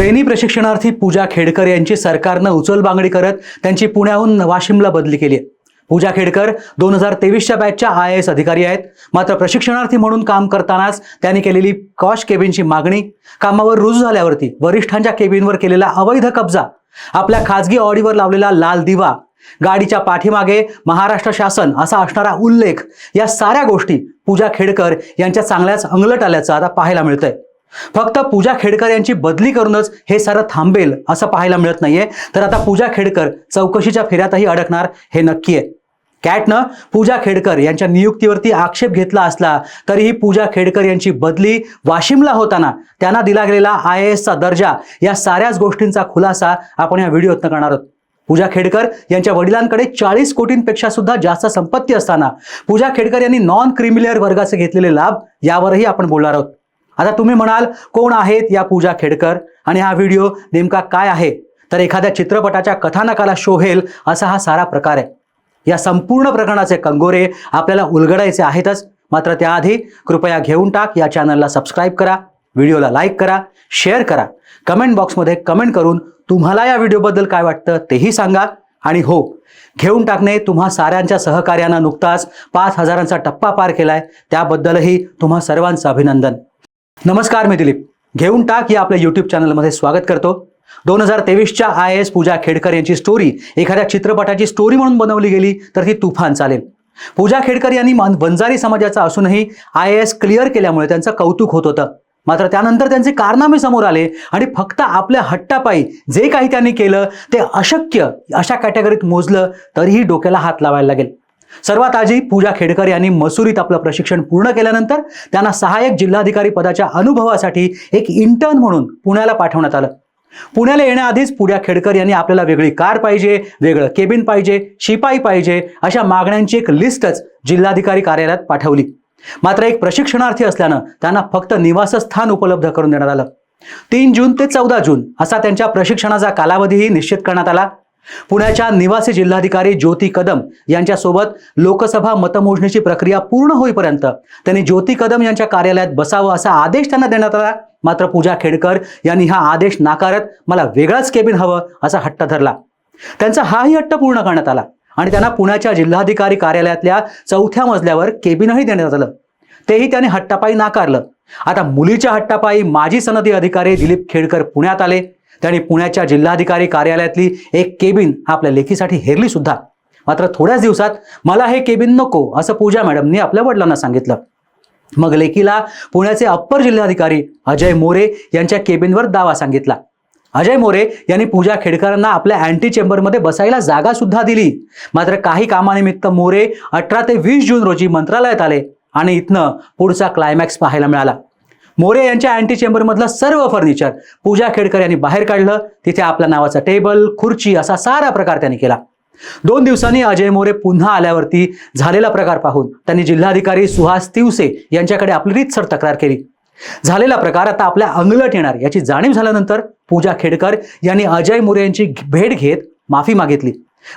Trainee प्रशिक्षणार्थी पूजा खेडकर यांची सरकारनं उचलबांगडी करत त्यांची पुण्याहून वाशिमला बदली केली आहे. पूजा खेडकर दोन हजार तेवीसच्या बॅचच्या आय एस अधिकारी आहेत. मात्र प्रशिक्षणार्थी म्हणून काम करतानाच त्यांनी केलेली कॉश केबिनची मागणी कामावर रुजू झाल्यावरती वरिष्ठांच्या केबिनवर केलेला अवैध कब्जा आपल्या खाजगी ऑडीवर लावलेला लाल दिवा गाडीच्या पाठीमागे महाराष्ट्र शासन असा असणारा उल्लेख या साऱ्या गोष्टी पूजा खेडकर यांच्या चांगल्याच अंगलट आल्याचं आता पाहायला मिळतंय. फक्त पूजा खेडकर यांची बदली करूनच हे सारं थांबेल असं पाहायला मिळत नाहीये. तर आता पूजा खेडकर चौकशीच्या फेऱ्यातही अडकणार हे नक्की आहे. कॅटनं पूजा खेडकर यांच्या नियुक्तीवरती आक्षेप घेतला असला तरीही पूजा खेडकर यांची बदली वाशिमला होताना त्यांना दिला गेलेला आय एसचा दर्जा या साऱ्याच गोष्टींचा खुलासा आपण या व्हिडिओतनं करणार आहोत. पूजा खेडकर यांच्या वडिलांकडे चाळीस कोटींपेक्षा सुद्धा जास्त संपत्ती असताना पूजा खेडकर यांनी नॉन क्रिमिलियर वर्गाचे घेतलेले लाभ यावरही आपण बोलणार आहोत. आता तुम्ही म्हणाल कोण आहेत या पूजा खेडकर? आणि हा व्हिडिओ नेमका काय आहे? तर एखाद्या चित्रपटाच्या कथानकाला शोभेल असा हा सारा प्रकार आहे. या संपूर्ण प्रकरणाचे कंगोरे आपल्याला उलगडायचे आहेतच. मात्र त्याआधी कृपया घेऊन टाक या चॅनलला सबस्क्राईब करा व्हिडिओला लाईक करा शेअर करा. कमेंट बॉक्समध्ये कमेंट करून तुम्हाला या व्हिडिओबद्दल काय वाटतं तेही सांगा. आणि हो घेऊन टाकणे तुम्हा साऱ्यांच्या सहकार्यानं नुकताच पाच हजारांचा टप्पा पार केलाय. त्याबद्दलही तुम्हा सर्वांचं अभिनंदन. नमस्कार मी दिलीप. घेऊन टाक या आपल्या यूट्यूब चॅनलमध्ये स्वागत करतो. दोन हजार तेवीसच्या आय एस पूजा खेडकर यांची स्टोरी एखाद्या चित्रपटाची स्टोरी म्हणून बनवली गेली तर ती तुफान चालेल. पूजा खेडकर यांनी मन- बंजारी समाजाचा असूनही आय एस क्लिअर केल्यामुळे त्यांचं कौतुक होत होतं. मात्र त्यानंतर त्यांचे कारनामे समोर आले आणि फक्त आपल्या हट्टापायी जे काही त्यांनी केलं ते अशक्य अशा कॅटेगरीत मोजलं तरीही डोक्याला हात लावायला लागेल. सर्वात आधी पूजा खेडकर यांनी मसुरीत आपलं प्रशिक्षण पूर्ण केल्यानंतर त्यांना सहाय्यक जिल्हाधिकारी पदाच्या अनुभवासाठी एक इंटर्न म्हणून पुण्याला पाठवण्यात आलं. पुण्याला येण्याआधीच पूजा खेडकर यांनी आपल्याला वेगळी कार पाहिजे वेगळं केबिन पाहिजे शिपाई पाहिजे अशा मागण्यांची एक लिस्टच जिल्हाधिकारी कार्यालयात पाठवली. मात्र एक प्रशिक्षणार्थी असल्यानं त्यांना फक्त निवासस्थान उपलब्ध करून देण्यात आलं. तीन जून ते चौदा जून असा त्यांच्या प्रशिक्षणाचा कालावधीही निश्चित करण्यात आला. पुण्याच्या निवासी जिल्हाधिकारी ज्योती कदम यांच्यासोबत लोकसभा मतमोजणीची प्रक्रिया पूर्ण होईपर्यंत त्यांनी ज्योती कदम यांच्या कार्यालयात बसावं असा आदेश त्यांना देण्यात आला. मात्र पूजा खेडकर यांनी हा आदेश नाकारत मला वेगळाच केबिन हवं असा हट्ट धरला. त्यांचा हाही हट्ट पूर्ण करण्यात आला आणि त्यांना पुण्याच्या जिल्हाधिकारी कार्यालयातल्या चौथ्या मजल्यावर केबिनही देण्यात आलं. तेही त्याने हट्टापायी नाकारलं. आता मुलीच्या हट्टापायी माजी सनदी अधिकारी दिलीप खेडकर पुण्यात आले. त्यांनी पुण्याच्या जिल्हाधिकारी कार्यालयातली एक केबिन आपल्या लेखीसाठी हेरली सुद्धा. मात्र थोड्याच दिवसात मला हे केबिन नको असं पूजा मॅडमनी आपल्या वडिलांना सांगितलं. मग लेकीला पुण्याचे अप्पर जिल्हाधिकारी अजय मोरे यांच्या केबिनवर दावा सांगितला. अजय मोरे यांनी पूजा खेडकरांना आपल्या अँटी चेंबरमध्ये बसायला जागा सुद्धा दिली. मात्र काही कामानिमित्त मोरे अठरा ते वीस जून रोजी मंत्रालयात आले आणि इथनं पुढचा क्लायमॅक्स पाहायला मिळाला. मोरे यांच्या अँटी चेंबरमधलं सर्व फर्निचर पूजा खेडकर यांनी बाहेर काढलं. तिथे आपल्या नावाचा टेबल खुर्ची असा सारा प्रकार त्यांनी केला. दोन दिवसांनी अजय मोरे पुन्हा आल्यावरती झालेला प्रकार पाहून त्यांनी जिल्हाधिकारी सुहास तिवसे यांच्याकडे आपली रीतसर तक्रार केली. झालेला प्रकार आता आपल्या अंगलट येणार याची जाणीव झाल्यानंतर पूजा खेडकर यांनी अजय मोरे यांची भेट घेत माफी मागितली.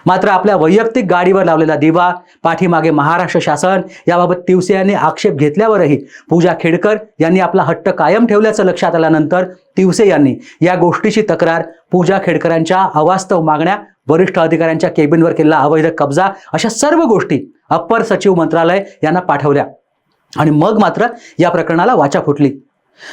मात्र आपल्या वैयक्तिक गाडीवर लावलेला दिवा पाठीमागे महाराष्ट्र शासन याबाबत तिवसे यांनी आक्षेप घेतल्यावरही पूजा खेडकर यांनी आपला हट्ट कायम ठेवल्याचं लक्षात आल्यानंतर तिवसे यांनी या गोष्टीची तक्रार पूजा खेडकरांच्या अवास्तव मागण्या वरिष्ठ अधिकाऱ्यांच्या केबिनवर केलेला अवैध कब्जा अशा सर्व गोष्टी अप्पर सचिव मंत्रालय यांना पाठवल्या. आणि मग मात्र या प्रकरणाला वाचा फुटली.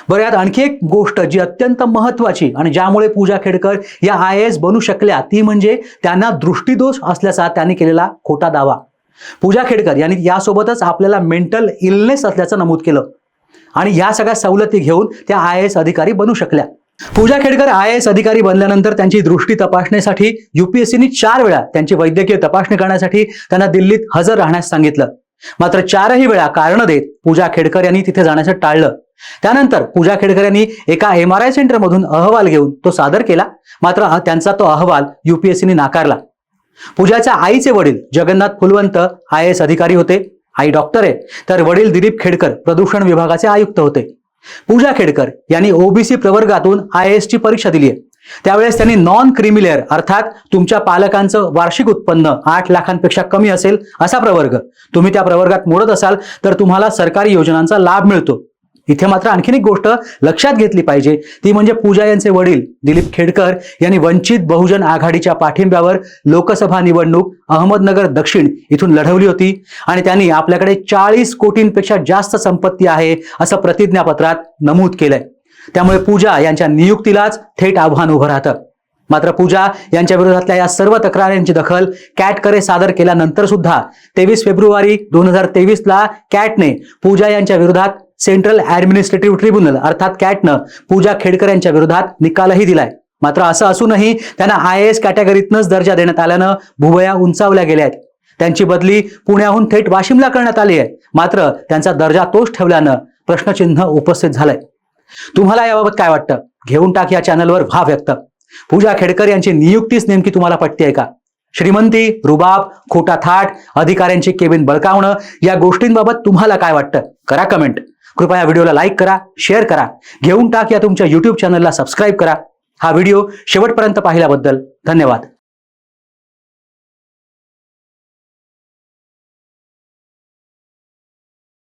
बरं यात आणखी एक गोष्ट जी अत्यंत महत्वाची आणि ज्यामुळे पूजा खेडकर या आय एस बनू शकल्या ती म्हणजे त्यांना दृष्टीदोष असल्याचा त्यांनी केलेला खोटा दावा. पूजा खेडकर यांनी यासोबतच आपल्याला मेंटल इलनेस असल्याचं नमूद केलं. आणि या सगळ्या सवलती घेऊन त्या आय एस अधिकारी बनू शकल्या. पूजा खेडकर आय एस अधिकारी बनल्यानंतर त्यांची दृष्टी तपासण्यासाठी युपीएससीने चार वेळा त्यांची वैद्यकीय तपासणी करण्यासाठी त्यांना दिल्लीत हजर राहण्यास सांगितलं. मात्र चारही वेळा कारण देत पूजा खेडकर यांनी तिथे जाण्याचं टाळलं. त्यानंतर पूजा खेडकर यांनी एका एम आर आय सेंटरमधून अहवाल घेऊन तो सादर केला. मात्र त्यांचा तो अहवाल युपीएससीने नाकारला. पूजाच्या आईचे वडील जगन्नाथ फुलवंत आय एस अधिकारी होते. आई डॉक्टर आहे. तर वडील दिलीप खेडकर प्रदूषण विभागाचे आयुक्त होते. पूजा खेडकर यांनी ओबीसी प्रवर्गातून आय एस ची परीक्षा दिली आहे. त्यावेळेस त्यांनी नॉन क्रिमिलेअर अर्थात तुमच्या पालकांचं वार्षिक उत्पन्न आठ लाखांपेक्षा कमी असेल असा प्रवर्ग. तुम्ही त्या प्रवर्गात मोडत असाल तर तुम्हाला सरकारी योजनांचा लाभ मिळतो. इथे मात्र आणखीन एक गोष्ट लक्षात घेतली पाहिजे. ती म्हणजे पूजा यांचे वडील दिलीप खेडकर यांनी वंचित बहुजन आघाडीच्या पाठिंब्यावर लोकसभा निवडणूक अहमदनगर दक्षिण इथून लढवली होती आणि त्यांनी आपल्याकडे चाळीस कोटींपेक्षा जास्त संपत्ती आहे असं प्रतिज्ञापत्रात नमूद केलंय. त्यामुळे पूजा यांच्या नियुक्तीलाच थेट आव्हान उभं राहतं. मात्र पूजा यांच्या विरोधातल्या या सर्व तक्रारींची दखल कॅटकडे सादर केल्यानंतर सुद्धा तेवीस फेब्रुवारी दोन हजार तेवीस ला कॅटने पूजा यांच्या विरोधात सेंट्रल ऍडमिनिस्ट्रेटिव्ह ट्रिब्युनल अर्थात कॅटनं पूजा खेडकर यांच्या विरोधात निकालही दिलाय. मात्र असं असूनही त्यांना आय एस कॅटेगरीतनंच दर्जा देण्यात आल्यानं भुवया उंचावल्या गेल्या आहेत. त्यांची बदली पुण्याहून थेट वाशिमला करण्यात आली आहे. मात्र त्यांचा दर्जा तोच ठेवल्यानं प्रश्नचिन्ह उपस्थित झालंय. तुम्हाला याबाबत काय वाटतं? घेऊन टाक या चॅनलवर व्हा व्यक्त. पूजा खेडकर यांची नियुक्तीच नेमकी तुम्हाला पटते का? श्रीमंती रुबाब खोटा थाट अधिकाऱ्यांची केबिन बळकावणं या गोष्टींबाबत तुम्हाला काय वाटतं? करा कमेंट. कृपया व्हिडिओला लाईक करा शेअर करा घेऊन टाक या तुमच्या युट्यूब चॅनलला सबस्क्राईब करा. हा व्हिडिओ शेवटपर्यंत पाहिल्याबद्दल धन्यवाद.